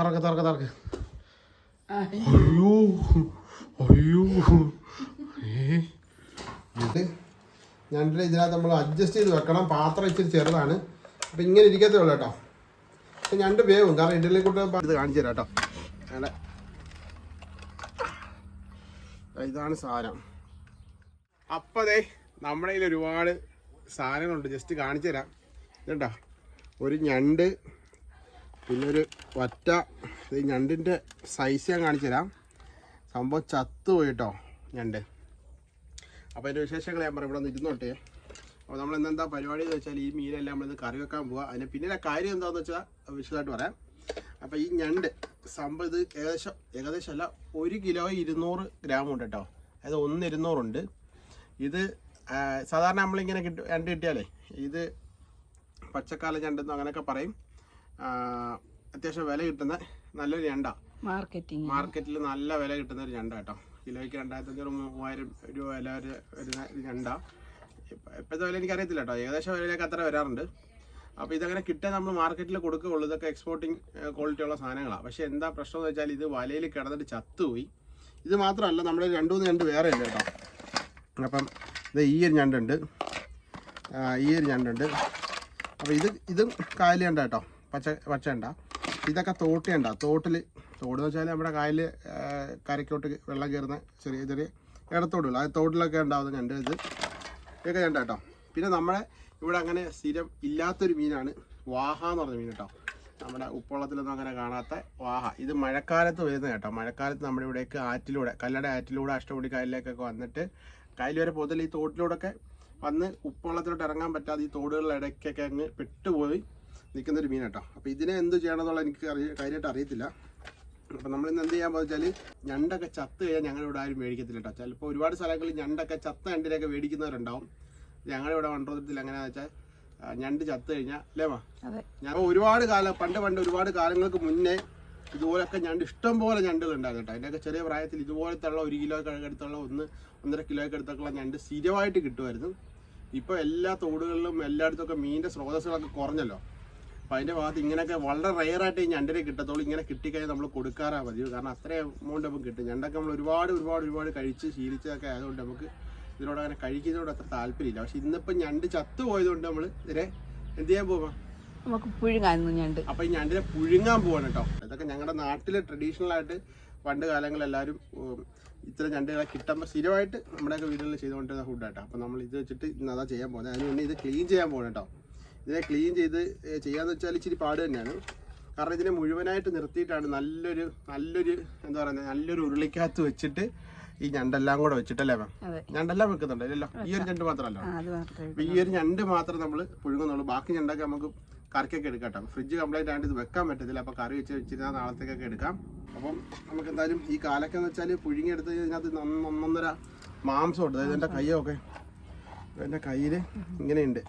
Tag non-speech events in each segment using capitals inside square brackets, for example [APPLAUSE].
തറക്ക് തറക്ക് തറക്ക്. അയ്യോ അയ്യോ. ഇത് ഞണ്ടിന് ഇതിനകത്ത് നമ്മൾ അഡ്ജസ്റ്റ് ചെയ്ത് വെക്കണം. പാത്രം ഇച്ചിരി ചെറുതാണ്. അപ്പം ഇങ്ങനെ ഇരിക്കത്തേ ഉള്ളൂ കേട്ടോ. അപ്പം ഞണ്ട് വേവും. കാരണം ഇഡലി കൂട്ട് ഇത് കാണിച്ചു തരാം കേട്ടോ. ഇതാണ് സാധനം. അപ്പം അതെ നമ്മുടെ കയ്യിൽ ഒരുപാട് സാധനങ്ങളുണ്ട്. ജസ്റ്റ് കാണിച്ചു തരാം. ഇതുണ്ടോ? ഒരു ഞണ്ട് പിന്നെ ഒരു ഒറ്റ ഇത് ഞണ്ടിന്റെ സൈസ് ഞാൻ കാണിച്ചു തരാം സംഭവം ചത്തുപോയി കേട്ടോ ഞണ്ട്. അപ്പോൾ അതിന്റെ വിശേഷങ്ങൾ ഞാൻ പറയും. ഇവിടെ ഒന്ന് ഇരുന്നോട്ടെ. അപ്പോൾ നമ്മൾ ഇന്നെന്താ പരിപാടി എന്ന് വെച്ചാൽ ഈ മീനെല്ലാം നമ്മളിത് കറി വെക്കാൻ പോവുക അതിന് പിന്നീട് കാര്യം എന്താണെന്ന് വെച്ചാൽ വിശദമായിട്ട് പറയാം. അപ്പോൾ ഈ ഞണ്ട് സംഭവം ഇത് ഏകദേശം ഏകദേശം അല്ല ഒരു കിലോ ഇരുന്നൂറ് ഗ്രാം ഉണ്ട് കേട്ടോ അതായത് ഒന്ന് ഇരുന്നൂറുണ്ട്. ഇത് സാധാരണ നമ്മളിങ്ങനെ കിട്ടും ഞണ്ട് കിട്ടിയാലേ ഇത് പച്ചക്കാല ഞണ്ടെന്നോ അങ്ങനെയൊക്കെ പറയും. അത്യാവശ്യം വില കിട്ടുന്ന നല്ലൊരു രണ്ട മാർക്കറ്റിംഗ് മാർക്കറ്റിൽ നല്ല വില കിട്ടുന്ന ഒരു ഞണ്ട കേട്ടോ. കിലോയ്ക്ക് രണ്ടായിരത്തി അഞ്ഞൂറ് മൂവായിരം രൂപ വില വരുന്ന ഒരു ഞണ്ട. ഇപ്പം ഇപ്പോഴത്തെ വില എനിക്കറിയത്തില്ല കേട്ടോ. ഏകദേശം വിലയിലേക്ക് അത്ര വരാറുണ്ട്. അപ്പോൾ ഇതങ്ങനെ കിട്ടാൻ നമ്മൾ മാർക്കറ്റിൽ കൊടുക്കുകയുള്ളൂ. ഇതൊക്കെ എക്സ്പോർട്ടിങ് ക്വാളിറ്റി ഉള്ള സാധനങ്ങളാണ് പക്ഷേ എന്താ പ്രശ്നം എന്ന് വെച്ചാൽ ഇത് വലയിൽ കിടന്നിട്ട് ചത്തുപോയി. ഇത് മാത്രമല്ല നമ്മുടെ രണ്ട് മൂന്ന് ഞണ്ട് വേറെ ഇല്ല കേട്ടോ. അപ്പം ഇത് ഈ ഒരു ഞണ്ടുണ്ട്. ഈ ഒരു ഞണ്ടുണ്ട്. അപ്പോൾ ഇത് ഇതും കായൽ ഞണ്ട കേട്ടോ. പച്ച പച്ചണ്ട ഇതൊക്കെ തോട്ടിയണ്ട. തോട്ടിൽ തോട് എന്ന് വെച്ചാൽ നമ്മുടെ കായൽ കരയ്ക്കോട്ട് വെള്ളം കയറുന്ന ചെറിയ ചെറിയ ഇടത്തോടുള്ള ആ തോട്ടിലൊക്കെ ഉണ്ടാവുന്ന ഞണ്ട് ഇത്. ഇതൊക്കെ ഞണ്ട കേട്ടോ. പിന്നെ നമ്മുടെ ഇവിടെ അങ്ങനെ സ്ഥിരം ഇല്ലാത്തൊരു മീനാണ് വാഹ എന്ന് പറഞ്ഞ മീൻ കേട്ടോ. നമ്മുടെ ഉപ്പുവെള്ളത്തിലൊന്നും അങ്ങനെ കാണാത്ത വാഹ. ഇത് മഴക്കാലത്ത് വരുന്ന കേട്ടോ. മഴക്കാലത്ത് നമ്മുടെ ഇവിടേക്ക് ആറ്റിലൂടെ കല്ലട ആറ്റിലൂടെ അഷ്ടമുടി കായലിലേക്കൊക്കെ വന്നിട്ട് കായൽ വരെ പൊതുവിൽ ഈ തോട്ടിലൂടെയൊക്കെ വന്ന് ഉപ്പളത്തിലോട്ട് ഇറങ്ങാൻ പറ്റാതെ ഈ തോടുകളുടെ ഇടയ്ക്കൊക്കെ അങ്ങ് പെട്ടുപോയി. നിൽക്കുന്ന ഒരു മീൻ കേട്ടോ അപ്പോൾ ഇതിനെ എന്ത് ചെയ്യണമെന്നുള്ള എനിക്ക് അറിയ കാര്യമായിട്ട് അറിയത്തില്ല. അപ്പം നമ്മൾ ഇന്ന് എന്ത് ചെയ്യാൻ വെച്ചാൽ ഞണ്ടൊക്കെ ചത്ത് കഴിഞ്ഞാൽ ഞങ്ങളുടെ ഇവിടെ ആരും മേടിക്കത്തില്ല കേട്ടോ ചിലപ്പോൾ ഒരുപാട് സ്ഥലങ്ങളിൽ ഞണ്ടൊക്കെ ചത്ത ഞണ്ടിനെയൊക്കെ മേടിക്കുന്നവരുണ്ടാവും. ഞങ്ങളുടെ ഇവിടെ മണ്ഡലത്തിൽ എങ്ങനെയാണെന്ന് വെച്ചാൽ ഞണ്ട് ചത്ത് കഴിഞ്ഞാൽ അല്ലേ വാ അതെ. ഞാൻ ഒരുപാട് കാലം പണ്ട് പണ്ട് ഒരുപാട് കാലങ്ങൾക്ക് മുന്നേ ഇതുപോലൊക്കെ ഞണ്ട് ഇഷ്ടം പോലെ ഞണ്ടുകൾ ഉണ്ടായിരുന്നു കേട്ടോ. അതിന്റെയൊക്കെ ചെറിയ പ്രായത്തിൽ ഇതുപോലത്തെ ഉള്ള ഒരു കിലോ അടുത്തുള്ള ഒന്ന് ഒന്നര കിലോയ്ക്ക് അടുത്തുള്ള ഞണ്ട് സ്ഥിരമായിട്ട് കിട്ടുമായിരുന്നു. ഇപ്പോൾ എല്ലാ തോടുകളിലും എല്ലായിടത്തും മീനിന്റെ സ്രോതസ്സുകളൊക്കെ കുറഞ്ഞല്ലോ. അപ്പം അതിന്റെ ഭാഗത്ത് ഇങ്ങനെയൊക്കെ വളരെ റെയറായിട്ട് ഈ ഞണ്ടിനെ കിട്ടത്തുള്ളൂ. ഇങ്ങനെ കിട്ടിക്കഴിഞ്ഞാൽ നമ്മൾ കൊടുക്കാറാ പതിവ് കാരണം അത്രയും എമൗണ്ട് നമുക്ക് കിട്ടും. ഞണ്ടൊക്കെ നമ്മൾ ഒരുപാട് ഒരുപാട് ഒരുപാട് കഴിച്ച് ശീലിച്ചതൊക്കെ ആയതുകൊണ്ട് നമുക്ക് ഇതിനോട് അങ്ങനെ കഴിക്കുന്നതിനോട് അത്ര താല്പര്യമില്ല. പക്ഷെ ഇന്നിപ്പോൾ ഞണ്ട് ചത്തുപോയതുകൊണ്ട് നമ്മൾ ഇതിനെ എന്ത് ചെയ്യാൻ പോവാം? നമുക്ക് പുഴുങ്ങായിരുന്നു ഞണ്ട്. അപ്പൊ ഈ ഞണ്ടിനെ പുഴുങ്ങാൻ പോവാണ് കേട്ടോ ഇതൊക്കെ ഞങ്ങളുടെ നാട്ടിൽ ട്രഡീഷണൽ ആയിട്ട് പണ്ട് കാലങ്ങളിൽ എല്ലാവരും ഇത്ര ഇത്തരം ഞണ്ടുകളെ കിട്ടുമ്പോൾ സ്ഥിരമായിട്ട് നമ്മുടെയൊക്കെ വീടുകളിൽ ചെയ്തുകൊണ്ടിരുന്ന ഫുഡ് കേട്ടോ അപ്പൊ നമ്മൾ ഇത് വെച്ചിട്ട് ഇന്ന് അതാ ചെയ്യാൻ പോകുന്നത്. അതിന് മുന്നേ ഇത് ക്ലീൻ ചെയ്യാൻ പോകണം കേട്ടോ ഇതിനെ ക്ലീൻ ചെയ്ത് ചെയ്യാന്ന് വെച്ചാൽ ഇച്ചിരി പാട് തന്നെയാണ്. കാരണം ഇതിനെ മുഴുവനായിട്ട് നിർത്തിയിട്ടാണ് നല്ലൊരു നല്ലൊരു എന്താ പറയുന്നത് നല്ലൊരു ഉരുളിക്കകത്ത് വെച്ചിട്ട് ഈ ഞണ്ടെല്ലാം കൂടെ വെച്ചിട്ടല്ലേ മാം? ഞണ്ടെല്ലാം വെക്കുന്നുണ്ട് ഇല്ലല്ലോ? ഈ ഒരു ഞണ്ട് മാത്രമല്ലോ അപ്പൊ ഈ ഒരു ഞണ്ട് മാത്രം നമ്മൾ പുഴുങ്ങുന്നുള്ളൂ. ബാക്കി ഞണ്ടൊക്കെ നമുക്ക് കറിക്കൊക്കെ എടുക്കാം കേട്ടോ. ഫ്രിഡ്ജ് കംപ്ലൈന്റ് ആയിട്ട് ഇത് വെക്കാൻ പറ്റത്തില്ല. അപ്പൊ കറി വെച്ച് വെച്ചിരുന്നാൽ നാളത്തേക്കൊക്കെ എടുക്കാം. അപ്പം നമുക്ക് എന്തായാലും ഈ കാലൊക്കെ എന്ന് വെച്ചാൽ പുഴുങ്ങിയെടുത്ത് ഇതിനകത്ത് നന്ന- ഒന്നൊന്നര മാംസം ഉണ്ട് അതായത് എന്റെ കൈയൊക്കെ എന്റെ കയ്യിൽ ഇങ്ങനെയുണ്ട്.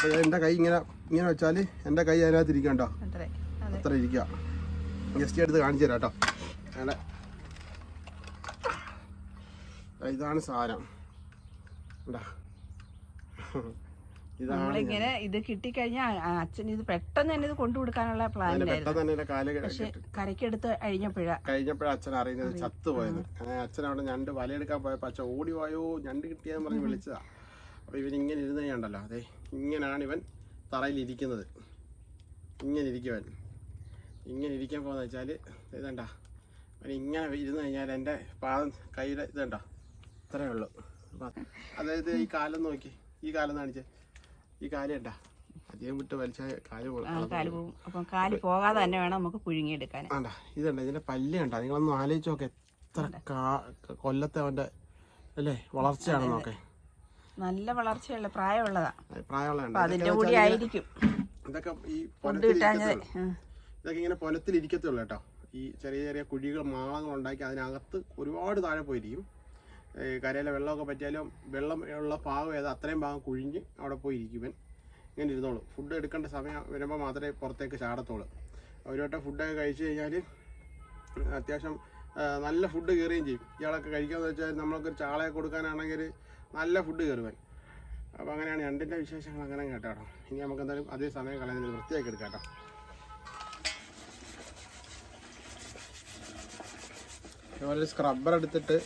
അപ്പോൾ എന്റെ കൈ ഇങ്ങനെ ഇങ്ങനെ വെച്ചാൽ എന്റെ കൈ അതിനകത്ത് ഇരിക്കണ്ടോ അതെ അതെ. അത്ര ഇരിക്കുക. ജസ്റ്റ് എടുത്ത് കാണിച്ചു തരാം കേട്ടോ. അങ്ങനെ. ഇതാണ് സാരം [LAUGHS] നമ്മളിങ്ങനെ ഇത് കിട്ടിക്കഴിഞ്ഞാൽ അച്ഛൻ ഇത് പെട്ടെന്ന് തന്നെ ഇത് കൊണ്ടു കൊടുക്കാനുള്ള കരക്കെടുത്ത് പക്ഷെ കഴിഞ്ഞപ്പോഴാ. കഴിഞ്ഞപ്പോഴാണ് അച്ഛൻ അറിയുന്നത്. ചത്തുപോയത്. അച്ഛൻ അവിടെ ഞണ്ട് വലയെടുക്കാൻ പോയപ്പോ അച്ഛൻ ഓടി പോയോ ഞണ്ട് കിട്ടിയെന്ന് പറഞ്ഞ് വിളിച്ചതാ. അപ്പോൾ ഇവനിങ്ങനെ ഇരുന്ന് കണ്ടല്ലോ. അതെ ഇങ്ങനെയാണ് ഇവൻ തറയിൽ ഇരിക്കുന്നത് ഇങ്ങനെ ഇരിക്കുവൻ. ഇങ്ങനെ ഇരിക്കാൻ പോകുന്ന വെച്ചാൽ ഇതണ്ട. അവൻ ഇങ്ങനെ ഇരുന്ന് കഴിഞ്ഞാൽ എന്റെ പാദം കയ്യിൽ ഇതണ്ട? ഇത്രയേ ഉള്ളൂ. അപ്പം അതായത് ഈ കാലം നോക്കി. ഈ കാലം കാണിച്ചേ. ഈ കാലം ഉണ്ടാ അധികം വിട്ട് വലിച്ചാൽ കാൽ പോകും. അപ്പം കാൽ പോകാതെ തന്നെ വേണം നമുക്ക് പുഴുങ്ങിയെടുക്കാൻ ആണ്ട. ഇതുണ്ട്? ഇതിന്റെ പല്ല് കണ്ട. നിങ്ങളൊന്ന് ആലോചിച്ച് നോക്കെ എത്ര കൊല്ലത്തെ അവന്റെ അല്ലേ വളർച്ചയാണെന്നൊക്കെ നല്ല വളർച്ചയുള്ള പ്രായമുള്ളതാ. പ്രായമുള്ള അതിന്റെ കൂടി ആയിരിക്കും. ഇതൊക്കെ ഈ ഇതൊക്കെ ഇങ്ങനെ പൊലത്തിലിരിക്കത്തുള്ളൂ കേട്ടോ. ഈ ചെറിയ ചെറിയ കുഴികൾ മാളങ്ങൾ ഉണ്ടാക്കി അതിനകത്ത് ഒരുപാട് താഴെ പോയിരിക്കും. കരയിലെ വെള്ളമൊക്കെ പറ്റിയാലും വെള്ളം ഉള്ള ഭാഗം ഏതാ അത്രയും ഭാഗം കുഴിഞ്ഞ് അവിടെ പോയി ഇരിക്കും ഇവൻ. ഇങ്ങനെ ഇരുന്നോളൂ. ഫുഡ് എടുക്കേണ്ട സമയം വരുമ്പോൾ മാത്രമേ പുറത്തേക്ക് ചാടത്തുള്ളൂ. ഒരു വട്ടം ഫുഡൊക്കെ കഴിച്ചു കഴിഞ്ഞാൽ അത്യാവശ്യം നല്ല ഫുഡ് കയറുകയും ചെയ്യും. ഇയാളൊക്കെ കഴിക്കാമെന്ന് വെച്ചാൽ നമ്മൾക്കൊരു ചാളയെ കൊടുക്കാനാണെങ്കിൽ നല്ല ഫുഡ് കയറുവാൻ അപ്പോൾ അങ്ങനെയാണ് രണ്ടിന്റെ വിശേഷങ്ങൾ അങ്ങനെ കേട്ടോ. ഇനി നമുക്ക് എന്തായാലും അതേ സമയം കളയുന്നതിന് വൃത്തിയാക്കി എടുക്കാം കേട്ടോ. അതുപോലെ ഒരു സ്ക്രബ്ബർ എടുത്തിട്ട്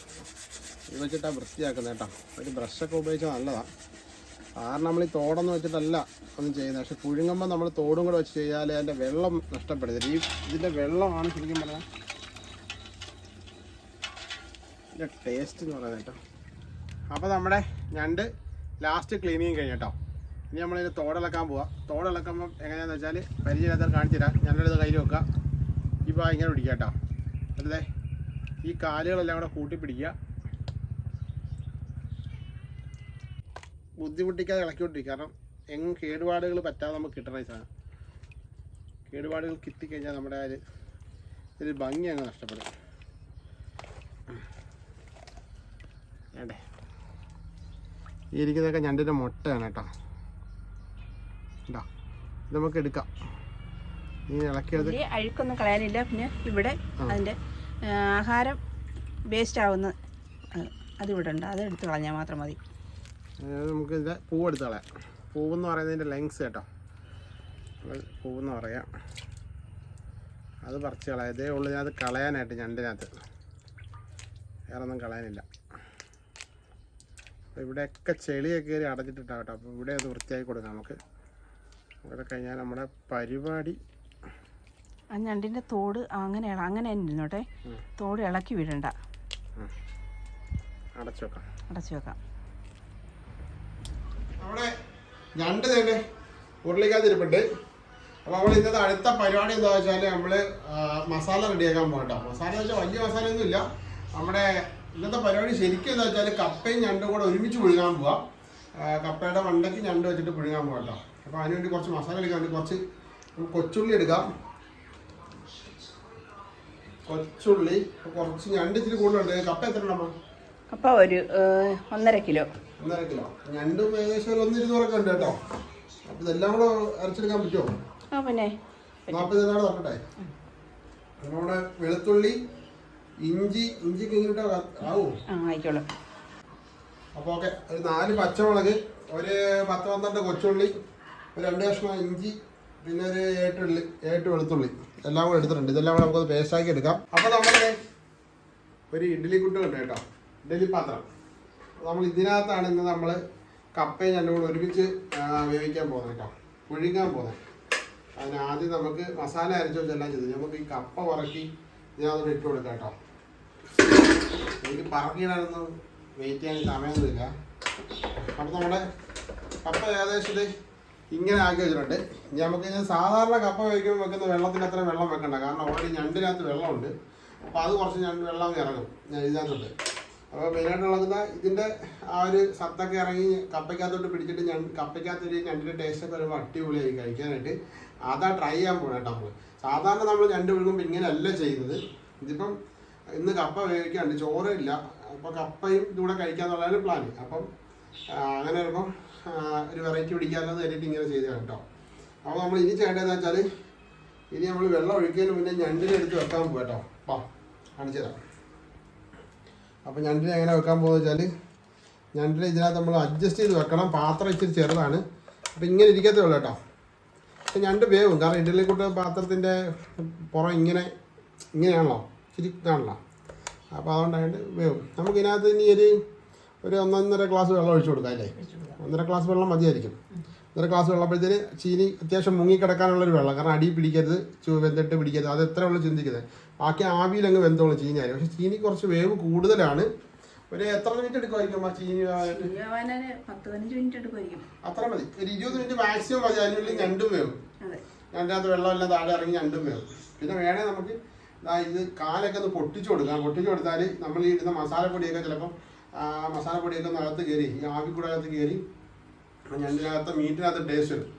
വെച്ചിട്ടാണ് വൃത്തിയാക്കുന്നത് കേട്ടോ. ഒരു ബ്രഷൊക്കെ ഉപയോഗിച്ചാൽ നല്ലതാണ് കാരണം നമ്മൾ ഈ തോടൊന്നും വെച്ചിട്ടല്ല ഒന്നും ചെയ്യുന്നത്. പക്ഷെ പുഴുങ്ങുമ്പോൾ നമ്മൾ തോടും കൂടെ വെച്ച് ചെയ്താൽ അതിന്റെ വെള്ളം നഷ്ടപ്പെടുത്തില്ല ഈ ഇതിന്റെ വെള്ളമാണ് ശരിക്കും പറഞ്ഞാൽ ഇതിന്റെ ടേസ്റ്റ് എന്ന് പറയുന്നത് കേട്ടോ. അപ്പോൾ നമ്മുടെ ഞണ്ട് ലാസ്റ്റ് ക്ലീനിങ് കഴിഞ്ഞിട്ടോ ഇനി നമ്മളിത് തോടിളക്കാൻ പോവാം. തോടിളക്കുമ്പോൾ എങ്ങനെയാണെന്ന് വെച്ചാൽ പരിചയമില്ലാത്തവർ കാണിച്ചു തരാം. ഞങ്ങളുടെ കയ്യിൽ വെക്കുക ഇപ്പോൾ ഇങ്ങനെ പിടിക്കുക കേട്ടോ. അല്ലേ ഈ കാലുകളെല്ലാം കൂടെ കൂട്ടി പിടിക്കുക. ബുദ്ധിമുട്ടിക്കാതെ ഇളക്കിക്കൊണ്ടിരിക്കുക. കാരണം എങ്ങും കേടുപാടുകൾ പറ്റാതെ നമുക്ക് കിട്ടണ ഈ സാധനം. കേടുപാടുകൾ കിട്ടിക്കഴിഞ്ഞാൽ നമ്മുടെ ആ ഒരു ഭംഗി അങ്ങ് നഷ്ടപ്പെടും. വേണ്ടേ? ഈ ഇരിക്കുന്നതൊക്കെ ഞണ്ടിന്റെ മുട്ടയാണ് കേട്ടോ. കേട്ടോ ഇത് നമുക്ക് എടുക്കാം. ഈ അഴുക്കൊന്നും കളയാനില്ല. പിന്നെ ഇവിടെ അതിന്റെ ആഹാരം വേസ്റ്റ് ആവുന്ന അതിവിടെ ഉണ്ട്. അത് എടുത്ത് കളഞ്ഞാൽ മാത്രം മതി. നമുക്ക് ഇതിന്റെ പൂവെടുത്ത് കളയാം. പൂവെന്ന് പറയുന്നതിന്റെ ലെങ്സ് കേട്ടോ. പൂവെന്ന് പറയാം. അത് പറിച്ച് കളയാം. ഇതേ ഉള്ളൂ അത് കളയാനായിട്ട് ഞണ്ടിനകത്ത്. വേറെ ഒന്നും കളയാനില്ല. അപ്പോൾ ഇവിടെയൊക്കെ ചെളിയൊക്കെ കയറി അടഞ്ഞിട്ടുണ്ടാവും കേട്ടോ. അപ്പോൾ ഇവിടെ അത് വൃത്തിയാക്കി കൊടുക്കാം നമുക്ക്. ഇവിടെ കഴിഞ്ഞാൽ നമ്മുടെ പരിപാടി. ആ ഞണ്ടിന്റെ തോട് അങ്ങനെ അങ്ങനെ തന്നെ ഇരുന്നോട്ടെ. തോട് ഇളക്കി വിടണ്ട. അടച്ചു വെക്കാം. അടച്ചു വെക്കാം. നമ്മുടെ ഞണ്ട് തന്നെ ഉരുളിക്കാതിരിപ്പുണ്ട് അപ്പോൾ നമ്മൾ ഇന്നത്തെ അടുത്ത പരിപാടി എന്താ വെച്ചാൽ നമ്മൾ മസാല റെഡിയാക്കാൻ പോകട്ടോ മസാല എന്ന് വെച്ചാൽ വലിയ മസാല ഒന്നും ഇല്ല നമ്മുടെ ഇന്നത്തെ പരിപാടി ശരിക്കും എന്താ വെച്ചാൽ കപ്പയും ഞണ്ടും കൂടെ ഒരുമിച്ച് പുഴുങ്ങാൻ പോവാം. കപ്പയുടെ മണ്ടയ്ക്ക് ഞണ്ട് വെച്ചിട്ട് പുഴുങ്ങാൻ പോകാം കേട്ടോ അപ്പോൾ അതിനുവേണ്ടി കുറച്ച് മസാല എടുക്കാൻ വേണ്ടി കുറച്ച് കൊച്ചുള്ളി എടുക്കാം. കൊച്ചുള്ളി കുറച്ച് ഞണ്ട് ഇച്ചിരി കൂടുതലുണ്ട്. കപ്പ എത്ര ഉണ്ടമ്മ കപ്പ ഒരു ഒന്നര കിലോ. ഒന്നര കിലോ. ഞണ്ടും ഏകദേശം ഒരു ഒന്നിരുന്നൂറൊക്കെ ഉണ്ട് കേട്ടോ. അപ്പോൾ ഇതെല്ലാം കൂടെ അരച്ചെടുക്കാൻ പറ്റുമോ ആ പിന്നെ. നാൽപ്പത് തരട്ടെ നമ്മുടെ വെളുത്തുള്ളി ഇഞ്ചി ഇഞ്ചി കഴിഞ്ഞിട്ട് ആവോ? ആ ആയിക്കോളൂ. അപ്പോൾ ഓക്കെ ഒരു നാല് പച്ചമുളക് ഒരു പത്ത് പന്ത്രണ്ട് കൊച്ചുള്ളി ഒരു രണ്ട് കഷ്ണം ഇഞ്ചി പിന്നെ ഒരു ഏട്ടുള്ളി ഏട്ട് വെളുത്തുള്ളി. എല്ലാം കൂടെ എടുത്തിട്ടുണ്ട്. ഇതെല്ലാം കൂടെ നമുക്കത് പേസ്റ്റാക്കി എടുക്കാം. അപ്പോൾ നമ്മൾ ഒരു ഇഡ്ഡലി കുട്ട് ഉണ്ട് കേട്ടോ. ഇഡ്ഡലി പാത്രം. നമ്മൾ ഇതിനകത്താണ് ഇന്ന് നമ്മൾ കപ്പയും രണ്ടും കൂടെ ഒരുമിച്ച് വേവിക്കാൻ പോകുന്നത് കേട്ടോ. പുഴുങ്ങാൻ പോകുന്നത്. അതിനാദ്യം നമുക്ക് മസാല അരച്ചു വെച്ചെല്ലാം ചെയ്തു. നമുക്ക് ഈ കപ്പ ഉറക്കി ഇതിനകത്തോട്ട് ഇട്ട് കൊടുക്കാം കേട്ടോ. എനിക്ക് പറഞ്ഞിടാനൊന്നും വെയിറ്റ് ചെയ്യാൻ സമയമൊന്നുമില്ല അപ്പം നമ്മുടെ കപ്പ ഏകദേശം ഇങ്ങനെ ആക്കി വെച്ചിട്ടുണ്ട്. ഇനി നമുക്ക് ഞാൻ സാധാരണ കപ്പ വയ്ക്കുമ്പോൾ വെക്കുന്ന വെള്ളത്തിന് അത്ര വെള്ളം വെക്കണ്ട. കാരണം ഓൾറെഡി ഞണ്ടിനകത്ത് വെള്ളമുണ്ട്. അപ്പോൾ അത് കുറച്ച് ഞണ്ട് വെള്ളം ഇറങ്ങും. ഞാൻ ഇതിനകത്തുണ്ട് അപ്പോൾ മെയിനായിട്ടുള്ളത് ഇതിന്റെ ആ ഒരു സത്തൊക്കെ ഇറങ്ങി കപ്പയ്ക്കകത്തോട്ട് പിടിച്ചിട്ട് ഞാൻ കപ്പയ്ക്കകത്തൊരു ഞണ്ടിന്റെ ടേസ്റ്റൊക്കെ വരുമ്പോൾ അടിപൊളിയായി കഴിക്കാനായിട്ട്. അതാ ട്രൈ ചെയ്യാൻ പോകണം കേട്ടോ നമ്മൾ സാധാരണ നമ്മൾ ഞണ്ട് വിഴുങ്ങുമ്പോൾ ഇങ്ങനെയല്ല ചെയ്യുന്നത്. ഇതിപ്പം ഇന്ന് കപ്പ വേവിക്കാണ്ട് ചോറ് ഇല്ല കപ്പയും ഇതുകൂടെ കഴിക്കാന്നുള്ളതാണ് പ്ലാൻ അപ്പം അങ്ങനെ വരുമ്പം ഒരു വെറൈറ്റി പിടിക്കാമെന്ന് കരുതിയിട്ട് ഇങ്ങനെ ചെയ്തതാണ് കേട്ടോ അപ്പോൾ നമ്മൾ ഇനി ചെയ്യേണ്ടതെന്ന് വെച്ചാൽ ഇനി നമ്മൾ വെള്ളം ഒഴിക്കുന്നതിന് മുന്നേ ഞണ്ടിനെ എടുത്ത് വെക്കാൻ പോകും കേട്ടോ വാ കാണിച്ചു തരാം. അപ്പോൾ ഞണ്ടിനെ എങ്ങനെ വെക്കാൻ പോകുന്നത് വെച്ചാൽ ഞണ്ടിനെ ഇതിനകത്ത് നമ്മൾ അഡ്ജസ്റ്റ് ചെയ്ത് വെക്കണം. പാത്രം ഇച്ചിരി ചെറുതാണ്. അപ്പോൾ ഇങ്ങനെ ഇരിക്കത്തേ ഉള്ളൂ കേട്ടോ പക്ഷെ ഞണ്ട് വേവും. കാരണം കൂട്ട പാത്രത്തിന്റെ പുറം ഇങ്ങനെ ഇങ്ങനെയാണല്ലോ. ഇതാണല്ലോ. അപ്പോൾ അതുകൊണ്ടായിട്ട് വേവും. നമുക്ക് ഇതിനകത്ത് ഇനി ഒരു ഒരു ഒന്നൊന്നര ഗ്ലാസ് വെള്ളം ഒഴിച്ചു കൊടുക്കാം അല്ലേ? ഒന്നര ഗ്ലാസ് വെള്ളം മതിയായിരിക്കും. ഒന്നര ഗ്ലാസ് വെള്ളപ്പോഴത്തേന് ചീനി അത്യാവശ്യം മുങ്ങിക്കിടക്കാനുള്ളൊരു വെള്ളം. കാരണം അടി പിടിക്കരുത് ചൂ വെന്തിട്ട് പിടിക്കരുത്. അത് എത്ര ഉള്ളു ചിന്തിക്കുന്നത്? ബാക്കി ആവിയിൽ അങ്ങ് വെന്തോളും ചീനി പക്ഷേ ചീനി കുറച്ച് വേവ് കൂടുതലാണ്. ഒരു എത്ര മിനിറ്റ് എടുക്കുമായിരിക്കും ആ ചീനി അത്ര മതി. ഒരു ഇരുപത് മിനിറ്റ് മാക്സിമം മതി. അതിനുള്ളിൽ രണ്ടും വേവും. അതെ. വെള്ളം വെള്ളമെല്ലാം താഴെ ഇറങ്ങി രണ്ടും വേവും. പിന്നെ വേണേ നമുക്ക് ഇത് കാലൊക്കെ ഒന്ന് പൊട്ടിച്ചു കൊടുക്കാം പൊട്ടിച്ചു കൊടുത്താൽ നമ്മൾ ഈ ഇടുന്ന മസാലപ്പൊടിയൊക്കെ ചിലപ്പം മസാലപ്പൊടിയൊക്കെ ഒന്ന് അകത്ത് കയറി ഈ ആവി കൂടെ അകത്ത് കയറി ഞണ്ടിനകത്ത് മീറ്റിനകത്ത് ടേസ്റ്റ് വരും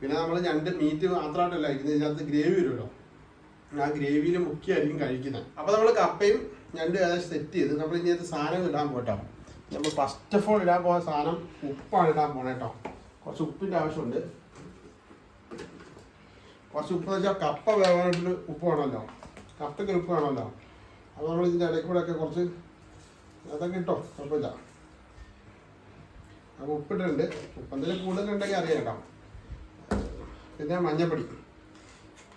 പിന്നെ നമ്മൾ ഞണ്ട് മീറ്റ് മാത്രമായിട്ടല്ല കഴിക്കുന്നത്. ഇതിനകത്ത് ഗ്രേവി വരുമല്ലോ. ആ ഗ്രേവിയിൽ മുക്കിയായിരിക്കും കഴിക്കുന്നത്. അപ്പോൾ നമ്മൾ കപ്പയും ഞണ്ട് ഏകദേശം സെറ്റ് ചെയ്ത് നമ്മൾ ഇനി അത് സാധനം ഇടാൻ പോട്ടോ നമ്മൾ ഫസ്റ്റ് ഓഫ് ഓൾ ഇടാൻ പോകുന്ന സാധനം ഉപ്പാണ് ഇടാൻ പോണേ കേട്ടോ കുറച്ച് ഉപ്പിന്റെ ആവശ്യമുണ്ട്. കുറച്ച് ഉപ്പ് വെച്ചാൽ കപ്പ വേവാനായിട്ട് ഉപ്പ് വേണമല്ലോ. കപ്പയ്ക്ക് ഗ്രൂപ്പ് വേണമല്ലോ അപ്പോൾ നമ്മൾ ഇതിന്റെ ഇടയ്ക്ക് കൂടെ ഒക്കെ കുറച്ച് അതൊക്കെ കിട്ടോ കുഴപ്പമില്ല. അപ്പോൾ ഉപ്പിട്ടുണ്ട് ഉപ്പ് എന്തെങ്കിലും കൂടുതലുണ്ടെങ്കിൽ അറിയാം കേട്ടോ. പിന്നെ മഞ്ഞപ്പൊടി.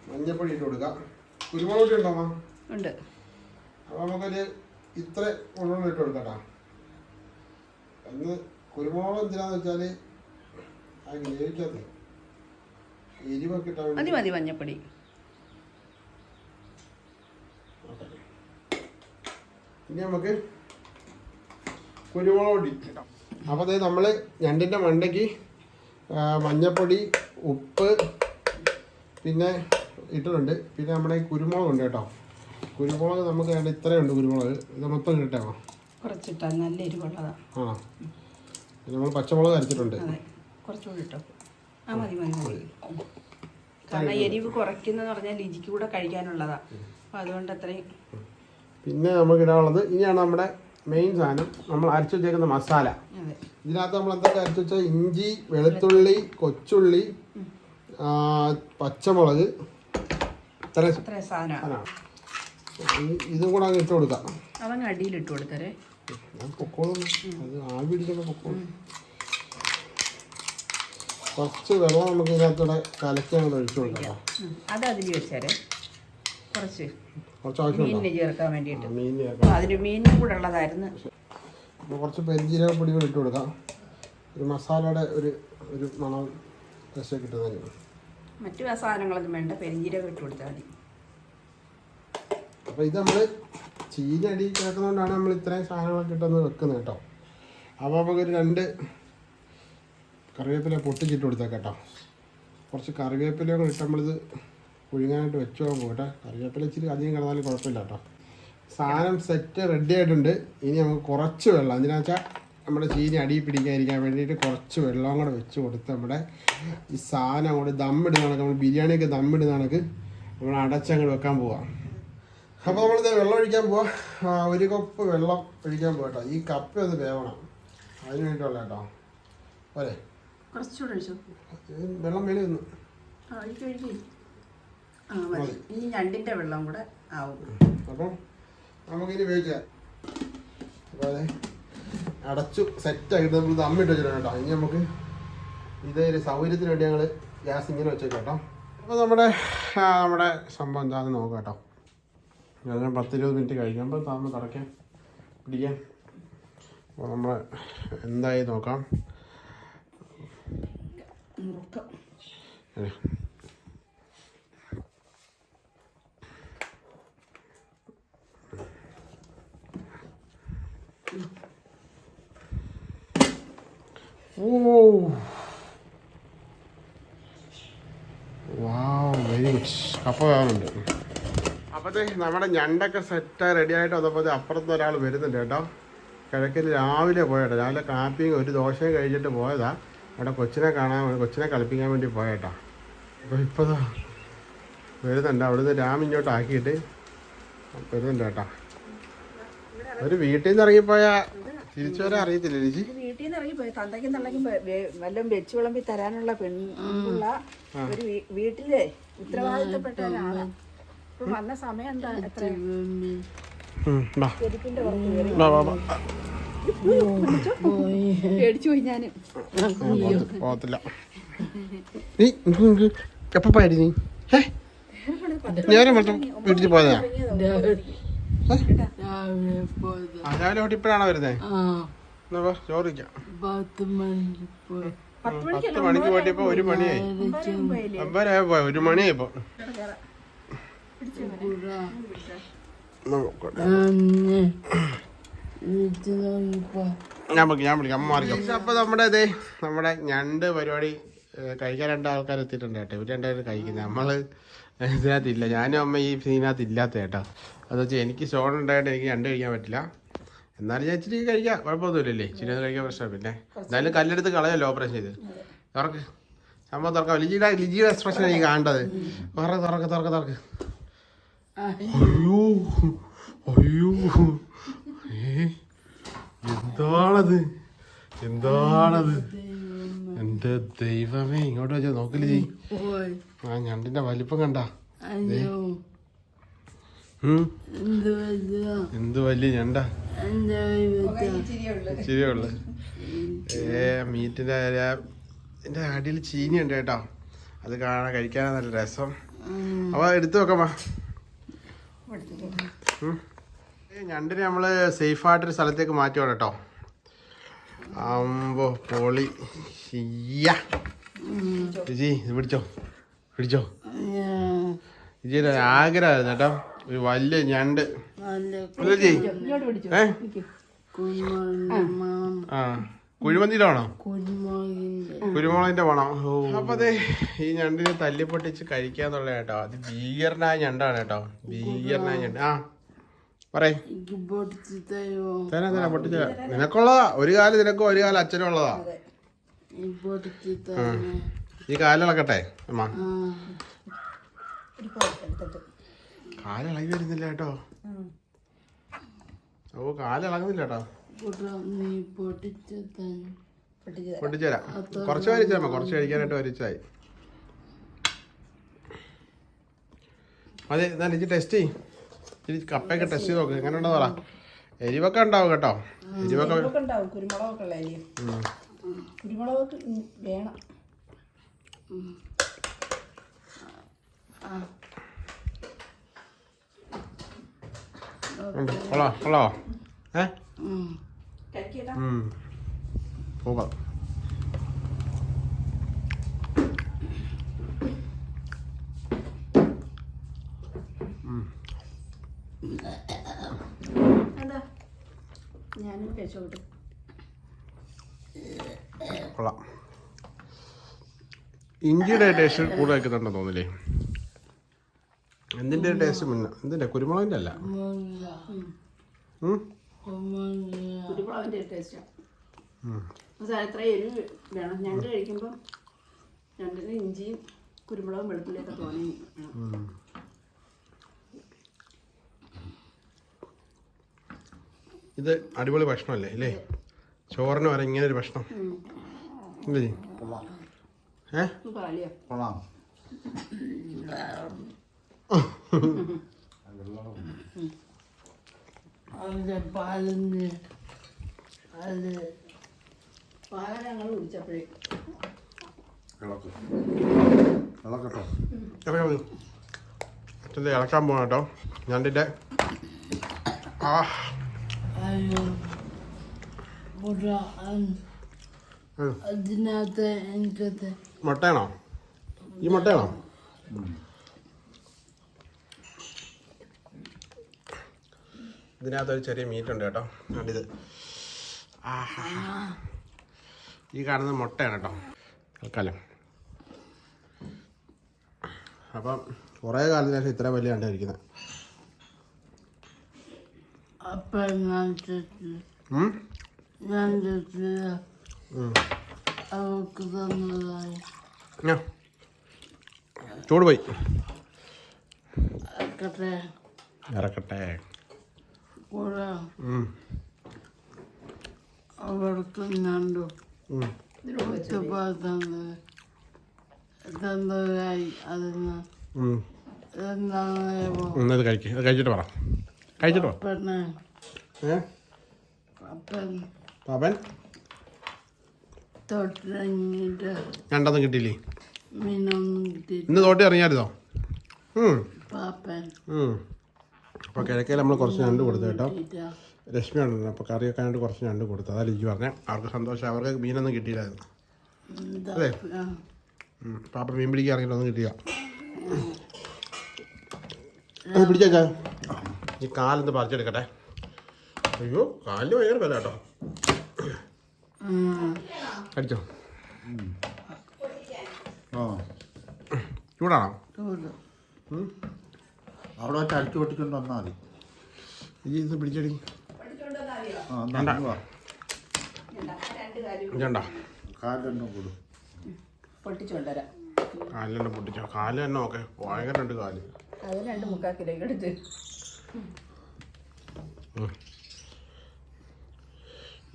മഞ്ഞപ്പൊടി ഇട്ട് കൊടുക്കുക. കുരുമുളക് പൊടി ഉണ്ടോ ഉണ്ട്. അപ്പോൾ നമുക്കൊരു ഇത്ര ഉള്ളിൽ ഇട്ട് കൊടുക്കട്ടാ എന്ന് കുരുമുളക് എന്തിനാന്ന് വെച്ചാൽ ആ ഗ്രേവിക്കകത്ത് എരിവൊക്കെ ഇട്ടാൽ മതി മതി മഞ്ഞപ്പൊടി. ഇനി നമുക്ക് കുരുമുളക് പൊടി അപ്പോൾ അതായത് നമ്മൾ ഞണ്ടിന്റെ മണ്ടയ്ക്ക് മഞ്ഞപ്പൊടി ഉപ്പ് പിന്നെ ഇട്ടിട്ടുണ്ട്. പിന്നെ നമ്മുടെ കുരുമുളക് ഉണ്ട് കേട്ടോ. കുരുമുളക് നമുക്ക് വേണ്ട ഇത്രയുണ്ട് കുരുമുളക്. ഇത് മൊത്തം കിട്ടാമോ കുറച്ചിട്ടാ. നല്ല എരിവുള്ളതാണ് ആണോ? പിന്നെ നമ്മൾ പച്ചമുളക് അരച്ചിട്ടുണ്ട്. കുറച്ചുകൂടി ഇട്ടോ. ആ മതി മതി മതി. കാരണം എരിവ് കുറയ്ക്കുന്നതെന്ന് പറഞ്ഞാൽ കൂടെ കഴിക്കാനുള്ളതാ. അപ്പോൾ അതുകൊണ്ട് അത്രയും പിന്നെ നമുക്ക് ഇടാനുള്ളത് ഇനിയാണ് നമ്മുടെ മെയിൻ സാധനം. നമ്മൾ അരച്ചു വെച്ചേക്കുന്ന മസാല. ഇതിനകത്ത് നമ്മൾ എന്തൊക്കെ അരച്ചു വെച്ചാൽ ഇഞ്ചി വെളുത്തുള്ളി കൊച്ചുള്ളി പച്ചമുളക് ഇത്ര സാധനമാണ്. ഇതും കൂടെ അങ്ങ് ഇട്ട് കൊടുക്കാം. അതങ്ങ് അടിയിലിട്ട് കൊടുത്തരേ. ഞാൻ പൊക്കോളും. അത് ആവി പിടിച്ചൊക്കെ പൊക്കോളും. കുറച്ച് വെള്ളം നമുക്ക് ഇതിനകത്തൂടെ കലക്കി അങ്ങോട്ട് ഒഴിച്ചു കൊടുക്കാം. അത് അതിൽ വെച്ചേരെ. കുറച്ച്. കുറച്ച് മീനിന് ചേർക്കാൻ വേണ്ടിയിട്ട്. മീൻ അതിന് മീനിനും കൂടെ ഉള്ളതായിരുന്നു. അപ്പോൾ കുറച്ച് പെരിഞ്ജീരക പൊടി കൂടി ഇട്ട് കൊടുക്കാം. ഒരു മസാലയുടെ ഒരു ഒരു മണം രസം കിട്ടുന്നതിന് മറ്റു സാധനങ്ങളൊന്നും വേണ്ട പെരിഞ്ചീരകം ഇട്ട് കൊടുത്താൽ മതി. അപ്പോൾ ഇത് നമ്മൾ ചീനി അടി കിടക്കുന്നതുകൊണ്ടാണ് നമ്മൾ ഇത്രയും സാധനങ്ങളൊക്കെ ഇട്ടൊന്ന് വെക്കുന്നത് കേട്ടോ. അപ്പോൾ നമുക്കൊരു രണ്ട് കറിവേപ്പില പൊട്ടിച്ചിട്ട് കൊടുത്തേക്കാം കേട്ടോ. കുറച്ച് കറിവേപ്പില കൂടെ ഇട്ട് നമ്മളിത് പുഴുങ്ങാനായിട്ട് വെച്ചോ പോകട്ടെ കറിവേപ്പില ഇച്ചിരി അധികം കിടന്നാലും കുഴപ്പമില്ല കേട്ടോ. സാധനം സെറ്റ് റെഡി ആയിട്ടുണ്ട്. ഇനി നമുക്ക് കുറച്ച് വെള്ളം. എന്തിനാ വെച്ചാൽ നമ്മുടെ ചീനി അടിയിൽ പിടിക്കാതിരിക്കാൻ വേണ്ടിയിട്ട് കുറച്ച് വെള്ളം കൂടെ വെച്ച് കൊടുത്ത് നമ്മുടെ ഈ സാധനം അങ്ങോട്ട് ദമ്മിടുന്ന കണക്ക് നമ്മൾ ബിരിയാണിയൊക്കെ ദമ്മിടുന്ന കണക്ക് നമ്മൾ അടച്ചങ്ങോട്ട് വെക്കാൻ പോവാം. അപ്പോൾ നമ്മളിത് വെള്ളം ഒഴിക്കാൻ പോവാം. ഒരു കപ്പ് വെള്ളം ഒഴിക്കാൻ പോകട്ടോ ഈ കപ്പ് ഒന്ന് വേവണം. അതിന് വേണ്ടിയുള്ള കേട്ടോ. പോരെ. വെള്ളം മേളിൽ നിന്ന് ആ മതി. ഇനി ഞണ്ടിന്റെ വെള്ളം കൂടെ ആവും. അപ്പം നമുക്കിനി വേവിക്കാം അപ്പോൾ അതെ അടച്ചു സെറ്റായിട്ട് നമ്മൾ ദമ്മിട്ട് വെച്ചിട്ടുണ്ട് കേട്ടോ. ഇനി നമുക്ക് ഇതേ ഒരു സൗകര്യത്തിന് വേണ്ടി ഞങ്ങൾ ഗ്യാസ് ഇങ്ങനെ വെച്ചേക്കാം കേട്ടോ. അപ്പോൾ നമ്മുടെ നമ്മുടെ സംഭവം എന്താണെന്ന് നോക്കാം കേട്ടോ. ഞാൻ പത്ത് ഇരുപത് മിനിറ്റ് കഴിക്കുമ്പോൾ താന്ന് തുടയ്ക്കാം പിടിക്കാം. അപ്പോൾ നമ്മൾ എന്തായി നോക്കാം മുറുക്കം അതെ. ഓ വാവ് വെരി ഗുഡ് കപ്പ വേവുന്നുണ്ട് അപ്പോഴത്തെ നമ്മുടെ ഞണ്ടൊക്കെ സെറ്റ് റെഡി ആയിട്ട് വന്നപ്പോൾ അപ്പുറത്ത് ഒരാൾ വരുന്നുണ്ട് കേട്ടോ. കിഴക്കിൽ രാവിലെ പോയേട്ടോ രാവിലെ കാപ്പിയും ഒരു ദോശയും കഴിച്ചിട്ട് പോയതാ. അവിടെ കൊച്ചിനെ കാണാൻ കൊച്ചിനെ കളിപ്പിക്കാൻ വേണ്ടി പോയേട്ടാ അപ്പോൾ ഇപ്പോൾ വരുന്നുണ്ട്. അവിടുന്ന് രാം ഇങ്ങോട്ട് ആക്കിയിട്ട് വരുന്നുണ്ട് കേട്ടോ. ഒരു വീട്ടിൽ നിന്ന് ഇറങ്ങിപ്പോയാ തിരിച്ചു വരാൻ അറിയത്തില്ല ചേച്ചി നിന്ന് ഇറങ്ങി പോയി തന്തയ്ക്കും തള്ളയ്ക്കും വല്ലതും വെച്ച് വിളമ്പി തരാനുള്ള പെണ്ണുള്ള ഒരു വീട്ടിലെ ഉത്തരവാദിത്തപ്പെട്ട ഒരാളാണ് ഇപ്പൊ വന്ന സമയം എന്താ? എത്ര. ചെരുപ്പിന്റെ പുറത്ത് കയറി. പേടിച്ചു പോയി ഞാൻ പോകത്തില്ല. നീ എപ്പോ മൊത്തം വീട്ടിൽ പോയതാ. രാവിലെ തൊട്ട് ഇപ്പോഴാണോ വരുന്നത് ചോറ് പത്ത് മണിക്ക് പോയിട്ട് ഇപ്പൊ ഒരു മണിയായി. ഒമ്പതരായ പോയ ഒരു മണിയായി ഇപ്പൊ ഞാൻ വിളിക്കാം ഞാൻ വിളിക്കാം. അമ്മ മാറിക്കാം അപ്പൊ നമ്മുടെ ഇതേ നമ്മുടെ ഞണ്ട് പരിപാടി കഴിക്കാൻ രണ്ട് ആൾക്കാർ എത്തിയിട്ടുണ്ട് കേട്ടോ. ഇവർ രണ്ടായിരം കഴിക്കുന്നത് നമ്മൾ ഇതിനകത്ത് ഇല്ല. ഞാനും അമ്മ ഈ സീനകത്ത് ഇല്ലാത്ത കേട്ടോ. അത് വെച്ചാൽ എനിക്ക് ഷോൺ ഉണ്ടായിട്ട് എനിക്ക് രണ്ട് കഴിക്കാൻ പറ്റില്ല. എന്നാലും ഞാൻ ഇച്ചിരി കഴിക്കാം. കുഴപ്പമൊന്നുമില്ലല്ലേ. ഇച്ചിരി ഒന്നും കഴിക്കാൻ പ്രശ്നം പിന്നെ എന്തായാലും കല്ലെടുത്ത് കളയല്ലോ ഓപ്പറേഷൻ ചെയ്ത്. തുറക്ക്. സംഭവം തുറക്കാം. ലിജിയുടെ ലിജിയുടെ എക്സ്പ്രഷൻ ഈ കാണേണ്ടത്. തുറക്ക് തുറക്ക് തുറക്ക് തുറക്ക്. അയ്യോ. അയ്യോ. എന്താണത്? എന്താണത്? എന്റെ ദൈവമേ ഇങ്ങോട്ട് വെച്ചാ. നോക്കില്ല ആ ഞണ്ടിന്റെ വലിപ്പം കണ്ട. എന്ത് വലിയ ഞണ്ട. ഇച്ചിരിയേ ഉള്ളു ഏ മീറ്റിന്റെ എന്റെ അടിയിൽ ചീനി ഉണ്ട് കേട്ടോ. അത് കാണാൻ കഴിക്കാൻ നല്ല രസം. അപ്പൊ എടുത്തു വെക്കമ്മ ഞണ്ടിനെ നമ്മൾ സേഫായിട്ടൊരു സ്ഥലത്തേക്ക് മാറ്റുവാണ് കേട്ടോ. അമ്പോ പൊളി. ചേച്ചി ഇത് പിടിച്ചോ? പിടിച്ചോ? ചേച്ചിയുടെ ആഗ്രഹമായിരുന്നു കേട്ടോ. ഒരു വലിയ ഞണ്ട്. ഏ? ആ. കുഴിമന്തിയിലാണോ കുരുമുളകിന്റെ പണം അപ്പൊ അതെ ഈ ഞണ്ടിനെ തല്ലിപ്പൊട്ടിച്ച് കഴിക്കാന്നുള്ള കേട്ടോ. അത് ഭീകരനായ ഞണ്ടാണ് കേട്ടോ. ഭീകരനായ ഞണ്ട്. ആ. പറയ്. തരാം തരാം പൊട്ടിച്ച നിനക്കുള്ളതാ. ഒരു കാലം നിനക്കും ഒരു കാലം അച്ഛനും ഉള്ളതാ. ഈ കാലിളക്കട്ടെ അമ്മ. കാലിളകി വരുന്നില്ല കേട്ടോ. ഓ കാലിളകുന്നില്ല കേട്ടോ. പൊട്ടിച്ച് തരാം. പൊട്ടിച്ചു കുറച്ച് വരിച്ചാ കുറച്ച് കഴിക്കാനായിട്ട് വരിച്ചായി അതെ എന്നാലും ഇച്ചി ടെസ്റ്റ് ചെയ്യ്. ഇച്ചിരി കപ്പയൊക്കെ ടെസ്റ്റ് ചെയ്ത് നോക്ക്. എങ്ങനെ ഉണ്ടോ പറ. എരിവൊക്കെ ഉണ്ടാവും കേട്ടോ. എരിവൊക്കെ കുരുമുളകൊക്കെ വേണം. കൊള്ളാ ഏ ഞാനും കഴിച്ചോട്ടെ കൊള്ളാം ഇഞ്ചിയുടെ ടേസ്റ്റ് കൂടുതൽ വെക്കുന്നുണ്ടെന്ന് തോന്നില്ലേ എന്തിന്റെ ടേസ്റ്റ് മുന്ന എന്തിന്റെ? കുരുമുളകിന്റെ അല്ല. ടേസ്റ്റാണ് എത്ര എരിവ് വേണം. ഞണ്ട് കഴിക്കുമ്പം ഞണ്ടിന് ഇഞ്ചിയും കുരുമുളകും വെളുത്തുള്ളിയൊക്കെ തോന്നി വേണം. ഇത് അടിപൊളി ഭക്ഷണമല്ലേ അല്ലേ ചോറിന് വരെ ഇങ്ങനെ ഒരു ഭക്ഷണം. ഏ? ഏ ഇത് പാലിന് പാല ഞങ്ങൾ കുടിച്ചപ്പോഴേ. ഇളക്കട്ടോ. അച്ഛന്റെ ഇളക്കാൻ പോകണം കേട്ടോ. ഞണ്ടിന്റെ ആ. അതിനകത്ത് എനിക്കത് മുട്ടയാണോ? ഈ മുട്ടയാണോ? ഇതിനകത്ത് ഒരു ചെറിയ മീറ്റ് ഉണ്ട് കേട്ടോ. കണ്ടിത്. ഈ കാണുന്നത് മുട്ടയാണ് കേട്ടോ. തൽക്കാലം. അപ്പം കുറേ കാലത്തിന് ശേഷം ഇത്ര വലിയ കണ്ടിരിക്കുന്നത് ചൂട് പോയി. ഇറക്കട്ടെ കൂടെ. അവർക്ക് ഞണ്ടു. തന്നതായി അതിന് ഉം. എന്താണ് ഇന്നത് കഴിക്ക്. കഴിച്ചിട്ട് പറ. കഴിച്ചിട്ട് പാപ്പൻ. തൊട്ടിറങ്ങിയിട്ട് രണ്ടൊന്നും കിട്ടിയില്ലേ? മീനൊന്നും കിട്ടി ഇന്ന് തോട്ടി ഇറങ്ങിയായിരുന്നോ. പാപ്പൻ. അപ്പോൾ കിഴക്കയിൽ നമ്മൾ കുറച്ച് ഞണ്ട് കൊടുത്തു കേട്ടോ. രശ്മി ഉണ്ടല്ലോ അപ്പോൾ കറി വെക്കാനായിട്ട് കുറച്ച് ഞണ്ട് കൊടുത്തു. അതാ ലിജു പറഞ്ഞേ. അവർക്ക് സന്തോഷം. അവർക്ക് മീനൊന്നും കിട്ടിയില്ലായിരുന്നു. അതെ പാപ്പ മീൻ പിടിക്കാൻ ഒന്നും കിട്ടിയ അത് പിടിച്ചാ ഈ കാലൊന്ന് പറിച്ചെടുക്കട്ടെ. അയ്യോ കാലിന് ഭയങ്കര വില കേട്ടോ. അടിച്ചോ. ആ. ചൂടാണോ? ചൂട്. അവിടെ വെച്ച് അടിച്ചു പൊട്ടിക്കൊണ്ട് വന്നാൽ മതി. ഈ ഇത് പിടിച്ചടി. ആ എന്നാ വാ. ഇതുണ്ടോ കൊടു. പൊട്ടിച്ചുകൊണ്ടുവരാം പൊട്ടിച്ചോ. കാൽ തന്നെ ഓക്കെ ഭയങ്കര രണ്ട് കാൽ. അത് രണ്ട് മുക്കാൽ കിലോ എടുത്ത്.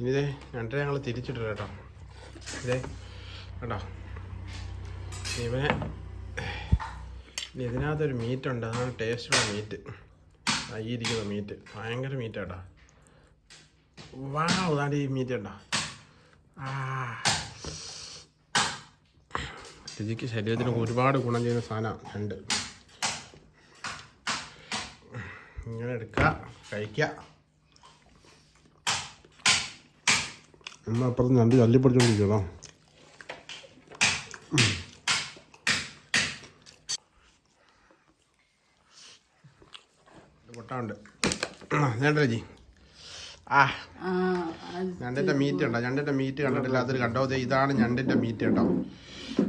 ഇനിതേ രണ്ടര ഞങ്ങൾ തിരിച്ചിട്ട് കേട്ടോ. ഇതേ കേട്ടോ ഇവനെ ഇതിനകത്തൊരു മീറ്റ് ഉണ്ട്. അതാണ് ടേസ്റ്റുള്ള മീറ്റ് ഈ ഇരിക്കുന്ന മീറ്റ് ഭയങ്കര മീറ്റ് കേട്ടോ വാ അതാണ് ഈ മീറ്റ് ഉണ്ടാ രുചിക്ക് ശരീരത്തിന് ഒരുപാട് ഗുണം ചെയ്യുന്ന സാധനമാണ് രണ്ട് ഇങ്ങനെ എടുക്കുക കഴിക്കുക എന്നാ അപ്പുറത്ത് രണ്ട് തല്ലിപ്പൊടിച്ചോണ്ടിരിക്കണോ പൊട്ടാണ്ട് ഞണ്ടല്ലേ ജി. ആ. ഞണ്ടിന്റെ മീറ്റ് ഉണ്ടോ ഞണ്ടിന്റെ മീറ്റ് കണ്ടിട്ടില്ല. അതൊരു കണ്ടോ? ഇതാണ് ഞണ്ടിന്റെ മീറ്റ് കേട്ടോ.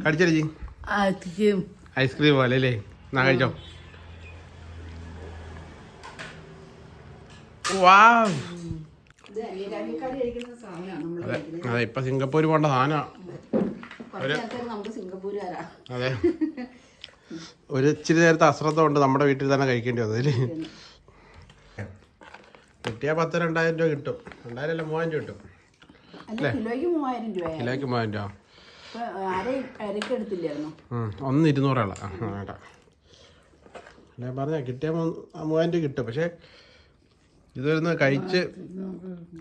കടിച്ചല്ലേ ജി? ഐസ്ക്രീം പോലെ അല്ലേ? എന്നാ കഴിച്ചോ? അതെ. ഇപ്പൊ സിംഗപ്പൂർ പോണ്ട സാധനമാണ് അതെ. ഒരു ഇച്ചിരി നേരത്തെ അശ്രദ്ധ കൊണ്ട് നമ്മുടെ വീട്ടിൽ തന്നെ കഴിക്കേണ്ടി വന്നതിൽ കിട്ടിയാൽ പത്ത് രണ്ടായിരം രൂപ കിട്ടും. രണ്ടായിരം അല്ല മൂവായിരം രൂപ കിട്ടും. കിലോയ്ക്ക് മൂവായിരം കിലോയ്ക്ക് രൂപ. ഉം, ഒന്ന് ഇരുന്നൂറാളാ. വേണ്ട ഞാൻ പറഞ്ഞ കിട്ടിയാൽ മൂവായിരം രൂപ കിട്ടും. പക്ഷേ ഇതൊരുന്ന് കഴിച്ച്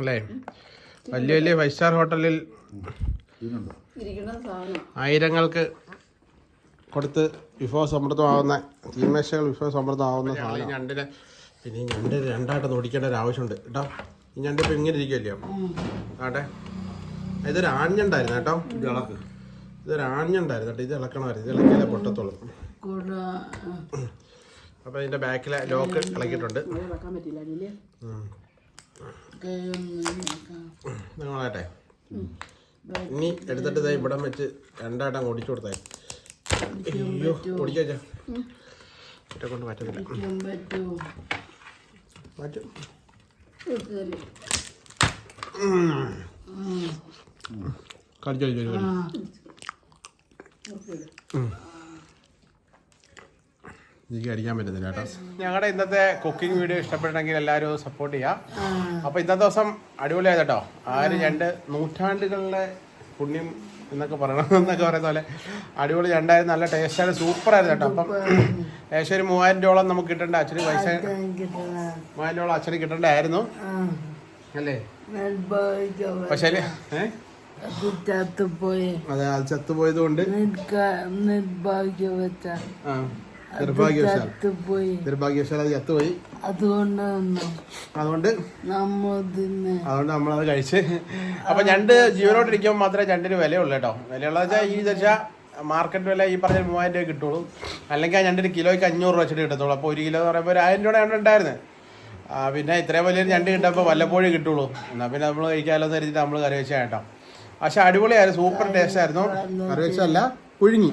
അല്ലേ? വലിയ വലിയ ഫൈവ് സ്റ്റാർ ഹോട്ടലിൽ ആയിരങ്ങൾക്ക് കൊടുത്ത് വിഭവ സമൃദ്ധമാവുന്ന തീമേശകൾ വിഭവ സമൃദ്ധമാവുന്ന സാധനം. ഞണ്ടിനെ പിന്നെ ഈ ഞണ്ട് രണ്ടായിട്ട് നോടിക്കേണ്ട ഒരു ആവശ്യമുണ്ട്. കേട്ടോ? ഈ ഞണ്ട് ഇപ്പം ഇങ്ങനെ ഇരിക്കുമല്ലോ ആട്ടെ. ഇതൊരു ആഞ്ഞണ്ടായിരുന്നു കേട്ടോ. ഇത് ഇളക്ക് ഇതൊരു ആഞ്ഞണ്ടായിരുന്നു കേട്ടോ. ഇത് ഇളക്കണമായിരുന്നു. ഇത് ഇളക്കിയാലേ പൊട്ടത്തുള്ളൂ. അപ്പൊ അപ്പോൾ ഇതിന്റെ ബാക്കിലെ ലോക്ക് ഇളക്കിയിട്ടുണ്ട്. വെക്കാൻ പറ്റില്ല അതിൽ നിങ്ങളാട്ടെ. ഇനി എടുത്തിട്ട് ഇതായി ഇവിടം വെച്ച് രണ്ടാട്ടം ഓടിച്ചു കൊടുത്തായി അയ്യോ ഓടിക്കാ ഇവരെ കൊണ്ട് പറ്റുന്നില്ല പറ്റൂ? മാറ്റും. ഇതല്ലേ. കളിച്ചു കളിച്ചു കളി എനിക്ക് അടിക്കാൻ പറ്റുന്നില്ല കേട്ടോ. ഞങ്ങളുടെ ഇന്നത്തെ കുക്കിംഗ് വീഡിയോ ഇഷ്ടപ്പെട്ടെങ്കിൽ എല്ലാവരും സപ്പോർട്ട് ചെയ്യാം. അപ്പോൾ ഇന്നത്തെ ദിവസം അടിപൊളിയായി കേട്ടോ. ആര് രണ്ട് നൂറ്റാണ്ടുകളിലെ പുണ്യം എന്നൊക്കെ പറയണം എന്നൊക്കെ പറയുന്ന പോലെ. അടിപൊളി രണ്ടായിരുന്നു നല്ല ടേസ്റ്റാണ് സൂപ്പറായിരുന്നു കേട്ടോ. അപ്പം ഏകദേശം ഒരു മൂവായിരം രൂപയോളം നമുക്ക് കിട്ടേണ്ട അച്ഛന് പൈസ മൂവായിരം രൂപ അച്ഛന് കിട്ടേണ്ടായിരുന്നു. അല്ലേ? പക്ഷേ ഏഹ് അത് ചത്തുപോയി അതെ അത് ചത്തുപോയത് കൊണ്ട് നിർഭാഗ്യവച്ച ആ. നിർഭാഗ്യവശാൽ. നിർഭാഗ്യവശാൽ അത് ചത്തുപോയി. അതുകൊണ്ട് നമ്മളത് കഴിച്ച്. അപ്പൊ ഞണ്ട് ജീവനോട്ടിരിക്കുമ്പോൾ മാത്രമേ ഞണ്ടിന് വിലയുള്ളൂ കേട്ടോ. വിലയുള്ളത് വെച്ചാൽ ഈ വെച്ചാൽ മാർക്കറ്റ് വില ഈ പറഞ്ഞ മൂവായിരം രൂപ കിട്ടുള്ളൂ. അല്ലെങ്കിൽ ആ ഞണ്ടിന് കിലോയ്ക്ക് അഞ്ഞൂറ് രൂപ വെച്ചിട്ട് കിട്ടത്തുള്ളൂ. അപ്പോൾ ഒരു കിലോ എന്ന് പറയുമ്പോൾ ഒരു ആയിരം രൂപയുടെ ഞണ്ട് ഉണ്ടായിരുന്നു. പിന്നെ ഇത്രയും വലിയൊരു ഞണ്ട് കിട്ടുമ്പോൾ വല്ലപ്പോഴും കിട്ടുള്ളൂ. എന്നാൽ പിന്നെ നമ്മൾ കഴിക്കാമല്ലോ എന്ന് കരുതിയിട്ട് നമ്മൾ കറി വെച്ചാൽ കേട്ടോ. പക്ഷെ അടിപൊളിയായിരുന്നു. സൂപ്പർ ടേസ്റ്റ് ആയിരുന്നു. കറി വെച്ചല്ല പുഴുങ്ങി.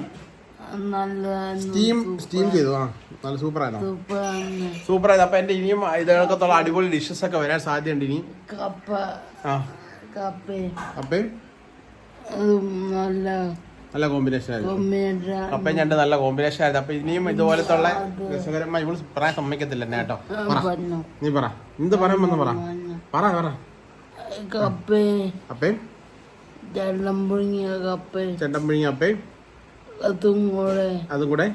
നല്ല സ്റ്റീം സ്റ്റീം ചെയ്തു ആ. നല്ല സൂപ്പറായിരുന്നു സൂപ്പറാണ് സൂപ്പറായിരുന്നു അപ്പൊ എന്റെ ഇനിയും ഇതേക്കത്തുള്ള അടിപൊളി ഡിഷസ് ഒക്കെ വരാൻ സാധ്യതയുണ്ട് ഇനി. കപ്പ. ആ. കപ്പ. അപ്പം നല്ല നല്ല കോമ്പിനേഷൻ ആയിരുന്നു. അപ്പൊ കപ്പയും ഞണ്ട് നല്ല കോമ്പിനേഷൻ ആയിരുന്നു. അപ്പൊ ഇനിയും ഇതുപോലത്തുള്ള രസകരമായി ഇവൾ പറയാൻ സമ്മതിക്കത്തില്ല എന്നെ കേട്ടോ. നീ പറ. എന്ത് പറയുമെന്ന് പറ. പറ പറ. കപ്പ. അപ്പേ ചെണ്ടം പുഴുങ്ങിയ കപ്പേ. ചെണ്ടം പുഴുങ്ങിയ അപ്പയും അതും കൂടെ അതും കൂടെ?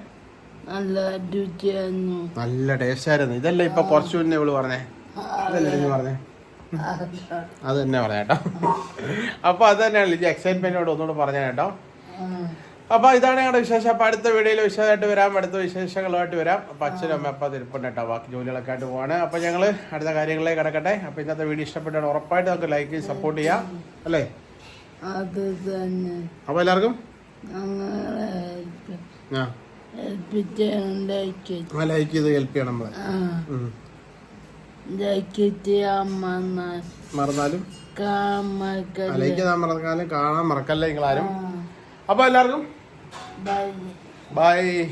നല്ല രുചിയായിരുന്നു. നല്ല ടേസ്റ്റ് ആയിരുന്നു. ഇതല്ല ഇപ്പൊ കുറച്ചു മുന്നേ ഇവൾ പറഞ്ഞേ? ഇതല്ലേ നീ പറഞ്ഞേ? അത് തന്നെ പറഞ്ഞ കേട്ടോ. അപ്പൊ അത് തന്നെയാണ് ഇത് എക്സൈറ്റ്മെന്റോട് ഒന്നുകൂടെ പറഞ്ഞ കേട്ടോ. അപ്പൊ ഇതാണ് ഞങ്ങളുടെ വിശേഷം. അപ്പൊ അടുത്ത വീഡിയോയിൽ വിശേഷമായിട്ട് വരാം. അടുത്ത വിശേഷങ്ങളുമായിട്ട് വരാം. അപ്പൊ അച്ഛനും അമ്മ അപ്പൊ തിരുപ്പുണ്ട് കേട്ടോ. ബാക്കി ജോലികളൊക്കെ ആയിട്ട് പോവാണ്. അപ്പൊ ഞങ്ങൾ അടുത്ത കാര്യങ്ങളിലേക്ക് കിടക്കട്ടെ. അപ്പൊ ഇന്നത്തെ വീഡിയോ ഇഷ്ടപ്പെട്ടാണ് ഉറപ്പായിട്ട് നമുക്ക് ലൈക്ക് സപ്പോർട്ട് ചെയ്യാം. അല്ലേ? അത് തന്നെ. അപ്പൊ എല്ലാവർക്കും ഞങ്ങളെ ആ. ആ ലൈക്ക് ചെയ്ത് ഹെൽപ്പ് ചെയ്യണം നമ്മളെ. ആ. അമ്മ മറന്നാലും. കാമക്കൽ ലൈക്ക് ചെയ്താൽ മറക്കാനും കാണാൻ മറക്കല്ലേ നിങ്ങളാരും. അപ്പൊ എല്ലാവർക്കും ബൈ. ബൈ.